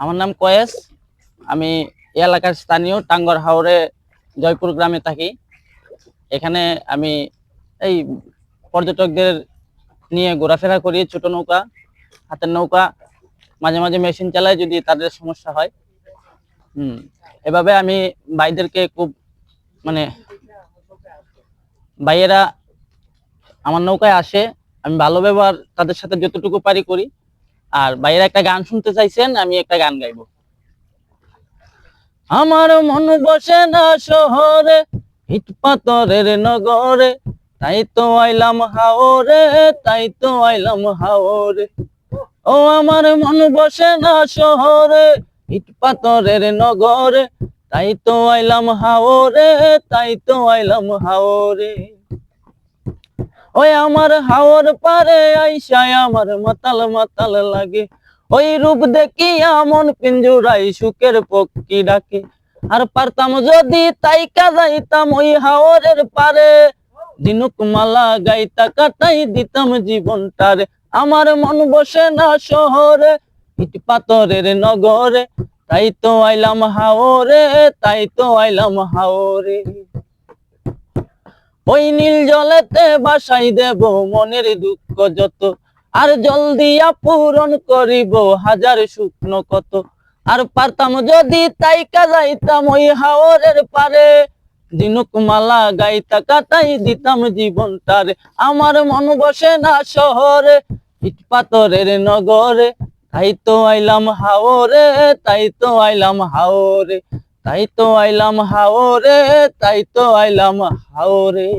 আমার নাম কয়েস। আমি এলাকার স্থানীয় টাঙ্গর হাওরে জয়পুর গ্রামে থাকি। এখানে আমি এই পর্যটকদের নিয়ে ঘোরাফেরা করি, ছোট নৌকা, হাতের নৌকা, মাঝে মাঝে মেশিন চালাই যদি তাদের সমস্যা হয়। হুম, এভাবে আমি ভাইদেরকে খুব মানে ভাইয়েরা আমার নৌকায় আসে। আমি ভালো ব্যবহার তাদের সাথে যতটুকু পারি করি। আর ভাইয়েরা একটা গান শুনতে চাইছেন, আমি একটা গান গাইবো। আমার মন বসে না শহরে ইট পাথরের নগরে, তাই তো আইলাম হাওরে, তাই তো আইলাম হাওরে। ও আমার মন বসে না শহরে ইট পাথরের নগরে, তাই তো আইলাম হাওরে, তাই তো আইলাম হাওরে। ওই আমার হাওর পারে আইসায় আমার মাতাল মাতাল লাগে। ওই রূপ দেখিয়া মন পিঞ্জুরাই সুখের পক্ষী ডাকে। আর পারতাম যদি তাই যাইতাম ওই হাওরের পারে। দিনুক মালা গাইতা কাটাই দিতাম জীবনটারে। আমার মন বসে না শহরে, ইট পাথরের নগরে। তাই তো আইলাম হাওরে, তাই তো আইলাম হাওরে। ওই নীল জলেতে বাসাই দেব মনের দুঃখ যত। আর জল দিয়া পূরণ করিব হাজার শুকনো কত। আর পারতাম যদি তাই যাইতাম ওই হাওরের পারে। দিনুক মালা গাইতা কাটাই দিতাম জীবনটারে। আমার মন বসে না শহরে, ইট পাথরের নগরে। তাই তো আইলাম হাওরে, তাই তো আইলাম হাওরে। তাই তো আইলাম হাওরে তাই তো আইলাম হাওরে।